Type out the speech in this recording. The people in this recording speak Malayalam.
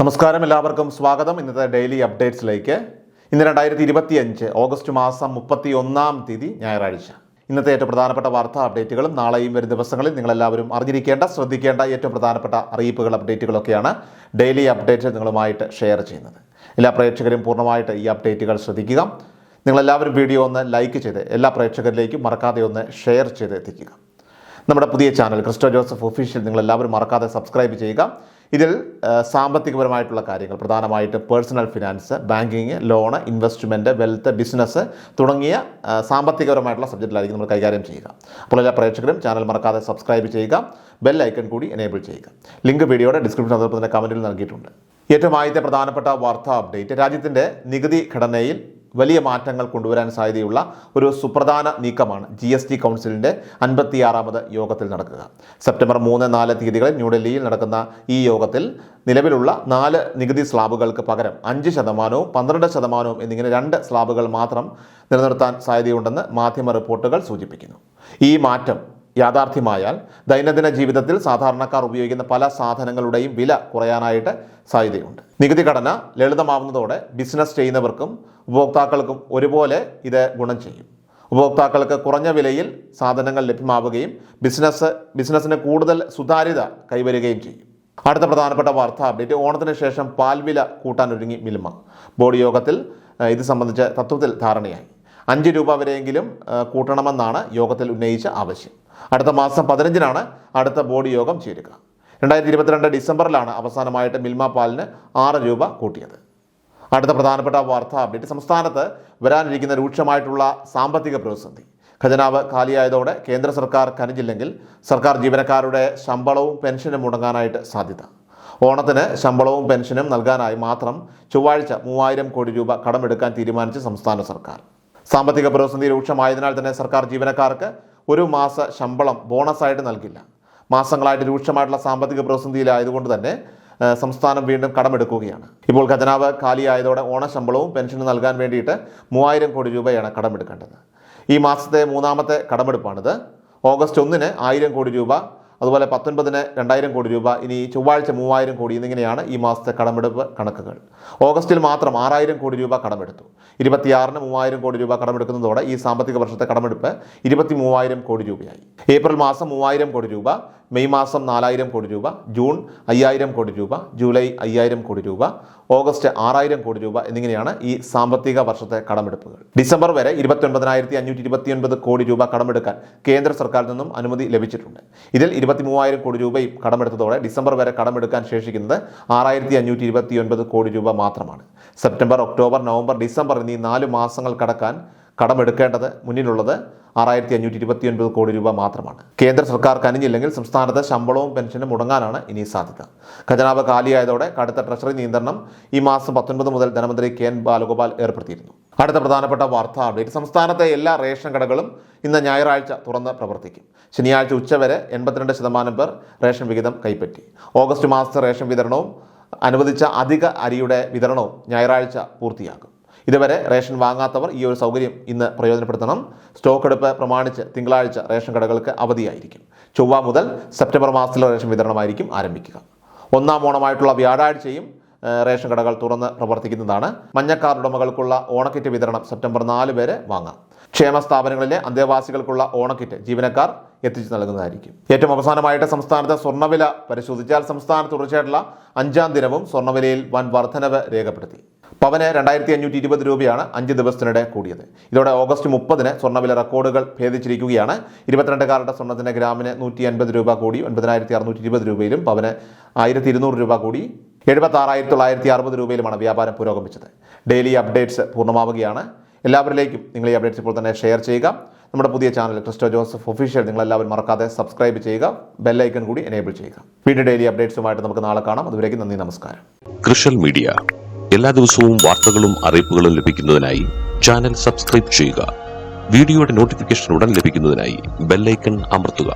നമസ്കാരം എല്ലാവർക്കും സ്വാഗതം. ഇന്നത്തെ ഡെയിലി അപ്ഡേറ്റ്സിലേക്ക്. ഇന്ന് രണ്ടായിരത്തി ഇരുപത്തി അഞ്ച് ഓഗസ്റ്റ് മാസം മുപ്പത്തി ഒന്നാം തീയതി ഞായറാഴ്ച. ഇന്നത്തെ ഏറ്റവും പ്രധാനപ്പെട്ട വാർത്താ അപ്ഡേറ്റുകളും നാളെയും വരും ദിവസങ്ങളിൽ നിങ്ങളെല്ലാവരും അറിഞ്ഞിരിക്കേണ്ട ശ്രദ്ധിക്കേണ്ട ഏറ്റവും പ്രധാനപ്പെട്ട അറിയിപ്പുകൾ അപ്ഡേറ്റുകളൊക്കെയാണ് ഡെയിലി അപ്ഡേറ്റ് നിങ്ങളുമായിട്ട് ഷെയർ ചെയ്യുന്നത്. എല്ലാ പ്രേക്ഷകരും പൂർണമായിട്ട് ഈ അപ്ഡേറ്റുകൾ ശ്രദ്ധിക്കുക. നിങ്ങളെല്ലാവരും വീഡിയോ ഒന്ന് ലൈക്ക് ചെയ്ത് എല്ലാ പ്രേക്ഷകരിലേക്കും മറക്കാതെ ഒന്ന് ഷെയർ ചെയ്ത് എത്തിക്കുക. നമ്മുടെ പുതിയ ചാനൽ ക്രിസ്റ്റോ ജോസഫ് ഒഫീഷ്യൽ നിങ്ങളെല്ലാവരും മറക്കാതെ സബ്സ്ക്രൈബ് ചെയ്യുക. ഇതിൽ സാമ്പത്തികപരമായിട്ടുള്ള കാര്യങ്ങൾ പ്രധാനമായിട്ട് personal finance banking loan investment wealth business തുടങ്ങിയ സാമ്പത്തികപരമായിട്ടുള്ള സബ്ജക്റ്റിലായിരിക്കും നമ്മൾ കൈകാര്യം ചെയ്യുക. അപ്പോൾ എല്ലാ പ്രേക്ഷകരും ചാനൽ മറക്കാതെ സബ്സ്ക്രൈബ് ചെയ്യുക ബെൽ ഐക്കൺ കൂടി എനേബിൾ ചെയ്യുക. ലിങ്ക് വീഡിയോയുടെ ഡിസ്ക്രിപ്ഷൻ അതോടൊപ്പം തന്നെ കമന്റിൽ നൽകിയിട്ടുണ്ട്. ഏറ്റവും ആദ്യത്തെ പ്രധാനപ്പെട്ട വാർത്താ അപ്ഡേറ്റ് രാജ്യത്തിന്റെ നികുതി ഘടനയിൽ വലിയ മാറ്റങ്ങൾ കൊണ്ടുവരാൻ സാധ്യതയുള്ള ഒരു സുപ്രധാന നീക്കമാണ് ജി എസ് ടി കൗൺസിലിന്റെ അൻപത്തിയാറാമത് യോഗത്തിൽ നടക്കുക. സെപ്റ്റംബർ മൂന്ന് നാല് തീയതികളിൽ ന്യൂഡൽഹിയിൽ നടക്കുന്ന ഈ യോഗത്തിൽ നിലവിലുള്ള നാല് നികുതി സ്ലാബുകൾക്ക് പകരം അഞ്ച് ശതമാനവും പന്ത്രണ്ട് ശതമാനവും എന്നിങ്ങനെ രണ്ട് സ്ലാബുകൾ മാത്രം നിലനിർത്താൻ സാധ്യതയുണ്ടെന്ന് മാധ്യമ റിപ്പോർട്ടുകൾ സൂചിപ്പിക്കുന്നു. ഈ മാറ്റം യാഥാർത്ഥ്യമായാൽ ദൈനംദിന ജീവിതത്തിൽ സാധാരണക്കാർ ഉപയോഗിക്കുന്ന പല സാധനങ്ങളുടെയും വില കുറയാനായിട്ട് സാധ്യതയുണ്ട്. നികുതി ഘടന ലളിതമാവുന്നതോടെ ബിസിനസ് ചെയ്യുന്നവർക്കും ഉപഭോക്താക്കൾക്കും ഒരുപോലെ ഇത് ഗുണം ചെയ്യും. ഉപഭോക്താക്കൾക്ക് കുറഞ്ഞ വിലയിൽ സാധനങ്ങൾ ലഭ്യമാവുകയും ബിസിനസ് ബിസിനസ്സിന് കൂടുതൽ സുതാര്യത കൈവരുകയും ചെയ്യും. അടുത്ത പ്രധാനപ്പെട്ട വാർത്താ അപ്ഡേറ്റ് ഓണത്തിന് ശേഷം പാൽവില കൂട്ടാനൊരുങ്ങി മിൽമ. ബോർഡ് യോഗത്തിൽ ഇത് സംബന്ധിച്ച് തത്വത്തിൽ ധാരണയായി. അഞ്ച് രൂപ വരെയെങ്കിലും കൂട്ടണമെന്നാണ് യോഗത്തിൽ ഉന്നയിച്ച ആവശ്യം. അടുത്ത മാസം പതിനഞ്ചിനാണ് അടുത്ത ബോർഡ് യോഗം ചേരുക. രണ്ടായിരത്തി ഇരുപത്തിരണ്ട് ഡിസംബറിലാണ് അവസാനമായിട്ട് മിൽമ പാലിന് ആറ് രൂപ കൂട്ടിയത്. അടുത്ത പ്രധാനപ്പെട്ട വാർത്താ അപ്ഡേറ്റ് സംസ്ഥാനത്ത് വരാനിരിക്കുന്ന രൂക്ഷമായിട്ടുള്ള സാമ്പത്തിക പ്രതിസന്ധി. ഖജനാവ് കാലിയായതോടെ കേന്ദ്ര സർക്കാർ കനിഞ്ഞില്ലെങ്കിൽ സർക്കാർ ജീവനക്കാരുടെ ശമ്പളവും പെൻഷനും മുടങ്ങാനായിട്ട് സാധ്യത. ഓണത്തിന് ശമ്പളവും പെൻഷനും നൽകാനായി മാത്രം ചൊവ്വാഴ്ച മൂവായിരം കോടി രൂപ കടമെടുക്കാൻ തീരുമാനിച്ച സംസ്ഥാന സർക്കാർ. സാമ്പത്തിക പ്രതിസന്ധി രൂക്ഷമായതിനാൽ തന്നെ സർക്കാർ ജീവനക്കാർക്ക് ഒരു മാസ ശമ്പളം ബോണസായിട്ട് നൽകില്ല. മാസങ്ങളായിട്ട് രൂക്ഷമായിട്ടുള്ള സാമ്പത്തിക പ്രതിസന്ധിയിലായതുകൊണ്ട് തന്നെ സംസ്ഥാനം വീണ്ടും കടമെടുക്കുകയാണ്. ഇപ്പോൾ ഖജനാവ് കാലിയായതോടെ ഓണശമ്പളവും പെൻഷനും നൽകാൻ വേണ്ടിയിട്ട് മൂവായിരം കോടി രൂപയാണ് കടമെടുക്കേണ്ടത്. ഈ മാസത്തെ മൂന്നാമത്തെ കടമെടുപ്പാണിത്. ഓഗസ്റ്റ് ഒന്നിന് ആയിരം കോടി രൂപ അതുപോലെ പത്തൊൻപതിന് രണ്ടായിരം കോടി രൂപ ഇനി ചൊവ്വാഴ്ച മൂവായിരം കോടി എന്നിങ്ങനെയാണ് ഈ മാസത്തെ കടമെടുപ്പ് കണക്കുകൾ. ഓഗസ്റ്റിൽ മാത്രം ആറായിരം കോടി രൂപ കടമെടുത്തു. ഇരുപത്തിയാറിന് മൂവായിരം കോടി രൂപ കടമെടുക്കുന്നതോടെ ഈ സാമ്പത്തിക വർഷത്തെ കടമെടുപ്പ് ഇരുപത്തി മൂവായിരം കോടി രൂപയായി. ഏപ്രിൽ മാസം മൂവായിരം കോടി രൂപ മെയ് മാസം നാലായിരം കോടി രൂപ ജൂൺ അയ്യായിരം കോടി രൂപ ജൂലൈ അയ്യായിരം കോടി രൂപ ഓഗസ്റ്റ് ആറായിരം കോടി രൂപ എന്നിങ്ങനെയാണ് ഈ സാമ്പത്തിക വർഷത്തെ കടമെടുപ്പുകൾ. ഡിസംബർ വരെ ഇരുപത്തി ഒൻപതിനായിരത്തി അഞ്ഞൂറ്റി ഇരുപത്തിയൊൻപത് കോടി രൂപ കടമെടുക്കാൻ കേന്ദ്ര സർക്കാരിൽ നിന്നും അനുമതി ലഭിച്ചിട്ടുണ്ട്. ഇതിൽ ഇരുപത്തി മൂവായിരം കോടി രൂപയും കടമെടുത്തതോടെ ഡിസംബർ വരെ കടമെടുക്കാൻ ശേഷിക്കുന്നത് ആറായിരത്തി അഞ്ഞൂറ്റി ഇരുപത്തിയൊൻപത് കോടി രൂപ മാത്രമാണ്. സെപ്റ്റംബർ ഒക്ടോബർ നവംബർ ഡിസംബർ എന്നീ നാല് മാസങ്ങൾ കടക്കാൻ കടമെടുക്കേണ്ടത് മുന്നിലുള്ളത് ആറായിരത്തി അഞ്ഞൂറ്റി ഇരുപത്തിയൊൻപത് കോടി രൂപ മാത്രമാണ്. കേന്ദ്ര സർക്കാർ കനിഞ്ഞില്ലെങ്കിൽ സംസ്ഥാനത്ത് ശമ്പളവും പെൻഷനും മുടങ്ങാനാണ് ഇനി സാധ്യത. ഖജനാവ് കാലിയായതോടെ കടുത്ത ട്രഷറി നിയന്ത്രണം ഈ മാസം പത്തൊൻപത് മുതൽ ധനമന്ത്രി കെ എൻ ബാലഗോപാൽ ഏർപ്പെടുത്തിയിരുന്നു. അടുത്ത പ്രധാനപ്പെട്ട വാർത്താ അപ്ഡേറ്റ്. സംസ്ഥാനത്തെ എല്ലാ റേഷൻ കടകളും ഇന്ന് ഞായറാഴ്ച തുറന്ന് പ്രവർത്തിക്കും. ശനിയാഴ്ച ഉച്ചവരെ എൺപത്തിരണ്ട് ശതമാനം പേർ റേഷൻ വിഹിതം കൈപ്പറ്റി. ഓഗസ്റ്റ് മാസത്തെ റേഷൻ വിതരണവും അനുവദിച്ച അധിക അരിയുടെ വിതരണവും ഞായറാഴ്ച പൂർത്തിയാക്കും. ഇതുവരെ റേഷൻ വാങ്ങാത്തവർ ഈ ഒരു സൗകര്യം ഇന്ന് പ്രയോജനപ്പെടുത്തണം. സ്റ്റോക്ക് എടുപ്പ് പ്രമാണിച്ച് തിങ്കളാഴ്ച റേഷൻ കടകൾക്ക് അവധിയായിരിക്കും. ചൊവ്വ മുതൽ സെപ്റ്റംബർ മാസത്തിലെ റേഷൻ വിതരണമായിരിക്കും ആരംഭിക്കുക. ഒന്നാം ഓണമായിട്ടുള്ള വ്യാഴാഴ്ചയും റേഷൻ കടകൾ തുറന്ന് പ്രവർത്തിക്കുന്നതാണ്. മഞ്ഞക്കാർ ഉടമകൾക്കുള്ള ഓണക്കിറ്റ് വിതരണം സെപ്റ്റംബർ നാല് വരെ വാങ്ങാം. ക്ഷേമ സ്ഥാപനങ്ങളിലെ അന്തേവാസികൾക്കുള്ള ഓണക്കിറ്റ് ജീവനക്കാർ എത്തിച്ചു നൽകുന്നതായിരിക്കും. ഏറ്റവും അവസാനമായിട്ട് സംസ്ഥാനത്തെ സ്വർണവില പരിശോധിച്ചാൽ സംസ്ഥാനത്ത് തുടർച്ചയായിട്ടുള്ള അഞ്ചാം ദിനവും സ്വർണവിലയിൽ വൻ വർധനവ് രേഖപ്പെടുത്തി. പവന് രണ്ടായിരത്തി അഞ്ഞൂറ്റി ഇരുപത് രൂപയാണ് അഞ്ച് ദിവസത്തിനിടെ കൂടിയത്. ഇതോടെ ഓഗസ്റ്റ് മുപ്പതിന് സ്വർണവില റെക്കോർഡുകൾ ഭേദിച്ചിരിക്കുകയാണ്. ഇരുപത്തിരണ്ട് കാരറ്റ് സ്വർണത്തിന് ഗ്രാമിന് നൂറ്റി അൻപത് രൂപ കൂടി ഒൻപതിനായിരത്തി അറുന്നൂറ്റി ഇരുപത് രൂപയിലും പവന് ആയിരത്തി ഇരുന്നൂറ് രൂപ കൂടി എഴുപത്തി ആറായിരത്തി തൊള്ളായിരത്തി അറുപത് രൂപയിലുമാണ് വ്യാപാരം പുരോഗമിച്ചത്. ഡെയിലി അപ്ഡേറ്റ്സ് പൂർണമാവുകയാണ്. എല്ലാവരിലേക്കും നിങ്ങൾ ഈ അപ്ഡേറ്റ്സ് ഇപ്പോൾ തന്നെ ഷെയർ ചെയ്യുക. നമ്മുടെ പുതിയ ചാനൽ ക്രിസ്റ്റോ ജോസഫ് ഒഫീഷ്യൽ നിങ്ങളെല്ലാവരും മറക്കാതെ സബ്സ്ക്രൈബ് ചെയ്യുക ബെല്ലൈക്കൺ കൂടി എനേബിൾ ചെയ്യുക. വീണ്ടും ഡെയിലി അപ്ഡേറ്റ്സുമായിട്ട് നമുക്ക് നാളെ കാണാം. അതുവരേക്കും നന്ദി നമസ്കാരം. ക്രിഷൽ മീഡിയ എല്ലാ ദിവസവും വാർത്തകളും അറിയിപ്പുകളും ലഭിക്കുന്നതിനായി ചാനൽ സബ്സ്ക്രൈബ് ചെയ്യുക. വീഡിയോയുടെ നോട്ടിഫിക്കേഷൻ ഉടൻ ലഭിക്കുന്നതിനായി ബെല്ലൈക്കൺ അമർത്തുക.